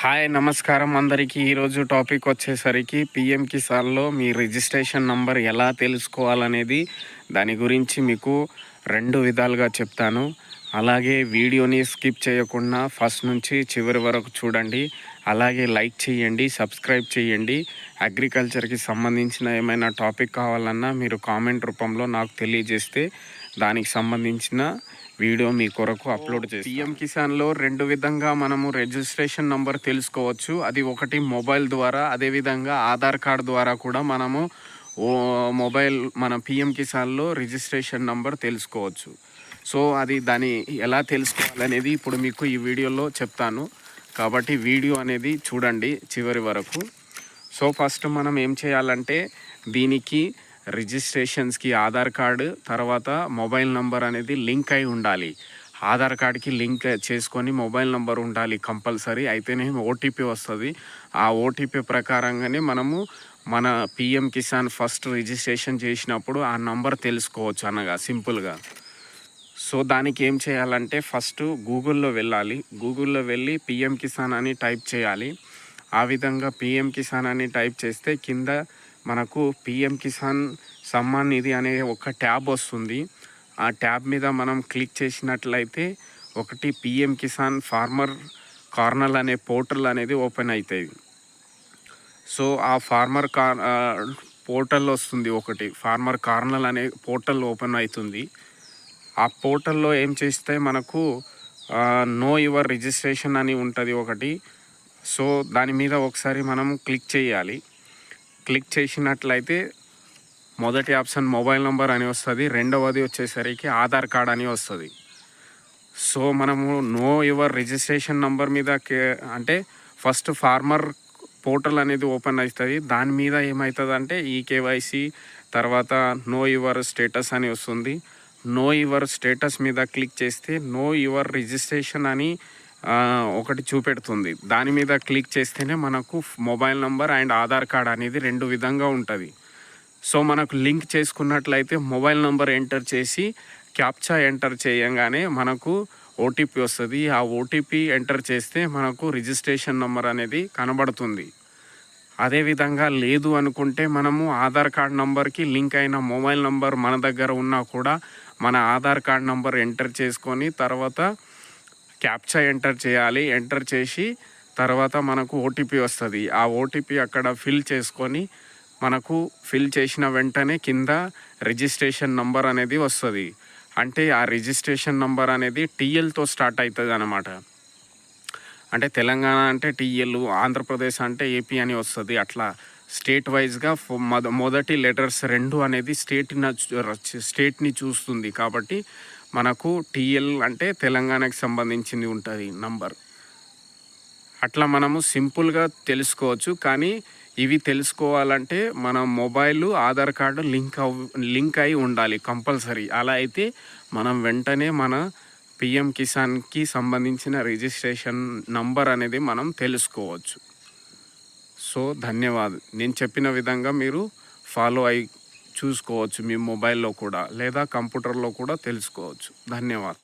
Hi నమస్కారం అందరికీ. ఈరోజు టాపిక్ వచ్చేసరికి పిఎం కిసాన్లో మీ రిజిస్ట్రేషన్ నంబర్ ఎలా తెలుసుకోవాలనేది. దాని గురించి మీకు రెండు విధాలుగా చెప్తాను. అలాగే వీడియోని స్కిప్ చేయకుండా ఫస్ట్ నుంచి చివరి వరకు చూడండి. అలాగే లైక్ చేయండి సబ్స్క్రైబ్ చేయండి. అగ్రికల్చర్కి సంబంధించిన ఏమైనా టాపిక్ కావాలన్నా మీరు కామెంట్ రూపంలో నాకు తెలియజేస్తే దానికి సంబంధించిన వీడియో మీ కొరకు అప్లోడ్ చేసి పిఎం కిసాన్లో రెండు విధంగా మనము రిజిస్ట్రేషన్ నంబర్ తెలుసుకోవచ్చు. అది ఒకటి మొబైల్ ద్వారా అదేవిధంగా ఆధార్ కార్డ్ ద్వారా కూడా మనము ఓ మొబైల్ మన పిఎం కిసాన్లో రిజిస్ట్రేషన్ నంబర్ తెలుసుకోవచ్చు. సో అది దాన్ని ఎలా తెలుసుకోవాలనేది ఇప్పుడు మీకు ఈ వీడియోలో చెప్తాను. కాబట్టి వీడియో అనేది చూడండి చివరి వరకు. సో ఫస్ట్ మనం ఏం చేయాలంటే దీనికి రిజిస్ట్రేషన్స్కి ఆధార్ కార్డు తర్వాత మొబైల్ నంబర్ అనేది లింక్ అయి ఉండాలి. ఆధార్ కార్డ్కి లింక్ చేసుకొని మొబైల్ నంబర్ ఉండాలి కంపల్సరీ అయితేనే ఓటీపీ వస్తుంది. ఆ ఓటీపీ ప్రకారంగానే మనము మన పిఎం కిసాన్ ఫస్ట్ రిజిస్ట్రేషన్ చేసినప్పుడు ఆ నంబర్ తెలుసుకోవచ్చు అనగా సింపుల్గా. సో దానికి ఏం చేయాలంటే ఫస్ట్ గూగుల్లో వెళ్ళాలి. గూగుల్లో వెళ్ళి పిఎం కిసాన్ అని టైప్ చేయాలి. ఆ విధంగా పిఎం కిసాన్ అని టైప్ చేస్తే కింద మనకు పిఎం కిసాన్ సమ్మాన్ నిధి అనే ఒక ట్యాబ్ వస్తుంది. ఆ ట్యాబ్ మీద మనం క్లిక్ చేసినట్లయితే ఒకటి పిఎం కిసాన్ ఫార్మర్ కార్నల్ అనే పోర్టల్ అనేది ఓపెన్ అవుతుంది సో ఆ ఫార్మర్ కార్ పోర్టల్ వస్తుంది ఒకటి. ఫార్మర్ కార్నల్ అనే పోర్టల్ ఓపెన్ అవుతుంది ఆ పోర్టల్లో ఏం చేస్తే మనకు నో యువర్ రిజిస్ట్రేషన్ అని ఉంటుంది ఒకటి. సో దాని మీద ఒకసారి మనం క్లిక్ చేయాలి. క్లిక్ చేసినట్లయితే మొదటి ఆప్షన్ మొబైల్ నెంబర్ అని వస్తుంది. రెండవది వచ్చేసరికి ఆధార్ కార్డ్ అని వస్తుంది. సో మనము నో యువర్ రిజిస్ట్రేషన్ నంబర్ మీద అంటే ఫస్ట్ ఫార్మర్ పోర్టల్ అనేది ఓపెన్ అవుతుంది దాని మీద ఏమవుతుంది అంటే ఈ కేవైసీ తర్వాత నో యువర్ స్టేటస్ అని వస్తుంది. నో యువర్ స్టేటస్ మీద క్లిక్ చేస్తే నో యువర్ రిజిస్ట్రేషన్ అని ఒకటి చూపెడుతుంది. దాని మీద క్లిక్ చేస్తేనే మనకు mobile number and Aadhaar card అనేది రెండు విధంగా ఉంటుంది. సో మనకు లింక్ చేసుకున్నట్లయితే మొబైల్ నంబర్ ఎంటర్ చేసి క్యాప్చా ఎంటర్ చేయగానే మనకు ఓటీపీ వస్తుంది. ఆ ఓటీపీ ఎంటర్ చేస్తే మనకు రిజిస్ట్రేషన్ నెంబర్ అనేది కనబడుతుంది. అదేవిధంగా లేదు అనుకుంటే మనము ఆధార్ కార్డ్ నంబర్కి లింక్ అయిన మొబైల్ నంబర్ మన దగ్గర ఉన్నా కూడా మన ఆధార్ కార్డ్ నంబర్ ఎంటర్ చేసుకొని తర్వాత క్యాప్చా ఎంటర్ చేయాలి. ఎంటర్ చేసి తర్వాత మనకు ఓటీపీ వస్తుంది. ఆ ఓటీపీ అక్కడ ఫిల్ చేసుకొని మనకు ఫిల్ చేసిన వెంటనే కింద రిజిస్ట్రేషన్ నంబర్ అనేది వస్తుంది. అంటే ఆ రిజిస్ట్రేషన్ నంబర్ అనేది టీఎల్తో స్టార్ట్ అవుతుంది అనమాట అంటే తెలంగాణ అంటే టీఎల్ ఆంధ్రప్రదేశ్ అంటే ఏపీ అని వస్తుంది. అట్లా స్టేట్ వైజ్గా మొదటి లెటర్స్ రెండు అనేది స్టేట్ స్టేట్ని చూస్తుంది. కాబట్టి మనకు టీఎల్ అంటే తెలంగాణకి సంబంధించింది ఉంటుంది నంబర్. అట్లా మనము సింపుల్గా తెలుసుకోవచ్చు. కానీ ఇవి తెలుసుకోవాలంటే మన మొబైల్ ఆధార్ కార్డు లింక్ అవ్ లింక్ అయి ఉండాలి కంపల్సరీ. అలా అయితే మనం వెంటనే మన పిఎం కిసాన్కి సంబంధించిన రిజిస్ట్రేషన్ నంబర్ అనేది మనం తెలుసుకోవచ్చు. సో ధన్యవాదం. నేను చెప్పిన విధంగా మీరు ఫాలో అయి చూసుకోవచ్చు మీ మొబైల్లో కూడా లేదా కంప్యూటర్లో కూడా తెలుసుకోవచ్చు. ధన్యవాదాలు.